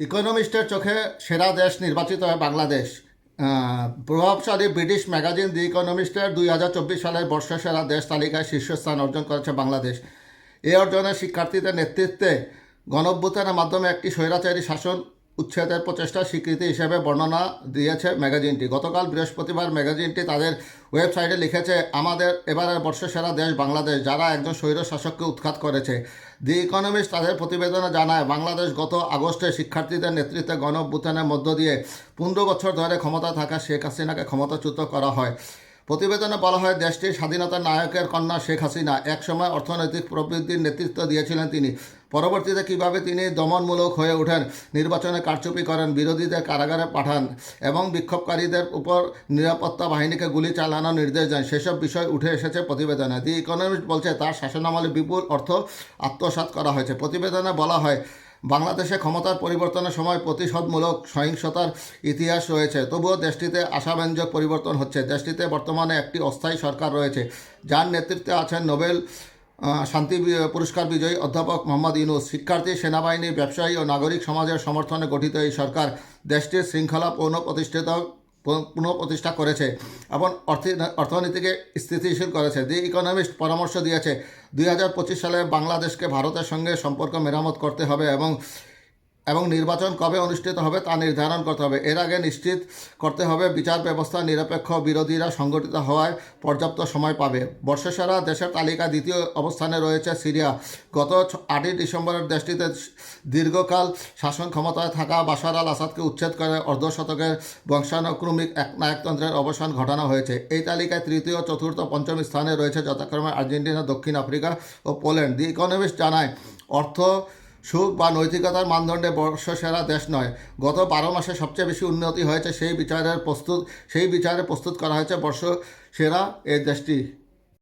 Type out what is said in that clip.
ইকোনমিস্টের চোখে সেরা দেশ নির্বাচিত হয় বাংলাদেশ। প্রভাবশালী ব্রিটিশ ম্যাগাজিন দি ইকোনমিস্টের দুই হাজার চব্বিশ সালের বর্ষসেরা দেশ তালিকায় শীর্ষস্থান অর্জন করেছে বাংলাদেশ। এ অর্জনের শিক্ষার্থীদের নেতৃত্বে গণভ্যুতানের মাধ্যমে একটি স্বৈরাচারী শাসন উচ্ছেদের প্রচেষ্টা স্বীকৃতি হিসেবে বর্ণনা দিয়েছে ম্যাগাজিনটি। গতকাল বৃহস্পতিবার ম্যাগাজিনটি তাদের ওয়েবসাইটে লিখেছে, আমাদের এবারের বর্ষসেরা দেশ বাংলাদেশ, যারা একজন স্বৈর শাসককে উৎখাত করেছে। দি ইকোনমিস্ট তাদের প্রতিবেদনে জানায়, বাংলাদেশ গত আগস্টে শিক্ষার্থীদের নেতৃত্বে গণ অভ্যুত্থানের মধ্য দিয়ে পনেরো বছর ধরে ক্ষমতা থাকা শেখ হাসিনাকে ক্ষমতাচ্যুত করা হয়। প্রতিবেদনে বলা হয়, দেশটির স্বাধীনতার নায়কের কন্যা শেখ হাসিনা একসময় অর্থনৈতিক প্রবৃদ্ধির নেতৃত্ব দিয়েছিলেন তিনি। পরবর্তীতে কীভাবে তিনি দমনমূলক হয়ে ওঠেন, নির্বাচনে কারচুপি করেন, বিরোধীদের কারাগারে পাঠান এবং বিক্ষোভকারীদের উপর নিরাপত্তা বাহিনীকে গুলি চালানোর নির্দেশ দেন, সেসব বিষয় উঠে এসেছে প্রতিবেদনে। দি ইকোনমিস্ট বলছে, তার শাসনামলে বিপুল অর্থ আত্মসাৎ করা হয়েছে। প্রতিবেদনে বলা হয়, বাংলাদেশে ক্ষমতার পরিবর্তনের সময় প্রতিশোধমূলক সহিংসতার ইতিহাস রয়েছে। তবুও দেশটিতে আশাব্যঞ্জক পরিবর্তন হচ্ছে। দেশটিতে বর্তমানে একটি অস্থায়ী সরকার রয়েছে, যার নেতৃত্বে আছেন নোবেল শান্তি পুরস্কার বিজয়ী অধ্যাপক মোহাম্মদ ইউনুস শিক্ষার্থী, সেনাবাহিনী, ব্যবসায়ী ও নাগরিক সমাজের সমর্থনে গঠিত এই সরকার দেশটির শৃঙ্খলা পুনঃপ্রতিষ্ঠিত পুনঃপ্রতিষ্ঠা করেছে এবং অর্থ- অর্থনীতিকে স্থিতিশীল করেছে। দি ইকোনমিস্ট পরামর্শ দিয়েছে, দুই হাজার পঁচিশ সালে বাংলাদেশকে ভারতের সঙ্গে সম্পর্ক মেরামত করতে হবে এবং এবং নির্বাচন কবে অনুষ্ঠিত হবে তা নির্ধারণ করতে হবে। এর আগে নিশ্চিত করতে হবে, বিচার ব্যবস্থা নিরপেক্ষ বিরোধীরা সংগঠিত হওয়ায় পর্যাপ্ত সময় পাবে। বর্ষসেরা দেশের তালিকা দ্বিতীয় অবস্থানে রয়েছে সিরিয়া। গত আটই ডিসেম্বরের দেশটিতে দীর্ঘকাল শাসন ক্ষমতায় থাকা বাশার আল আসাদকে উচ্ছেদ করে অর্ধশতকের বংশানুক্রমিক এক নায়কতন্ত্রের অবসান ঘটানো হয়েছে। এই তালিকায় তৃতীয়, চতুর্থ, পঞ্চম স্থানে রয়েছে যথাক্রমে আর্জেন্টিনা, দক্ষিণ আফ্রিকা ও পোল্যান্ড। দি ইকোনমিস্ট জানায়, অর্থ সুখ বা নৈতিকতার মানদণ্ডে বর্ষসেরা দেশ নয়। গত বারো মাসে সবচেয়ে বেশি উন্নতি হয়েছে সেই বিচারের প্রস্তুত সেই বিচারে প্রস্তুত করা হয়েছে বর্ষসেরা এই দেশটি।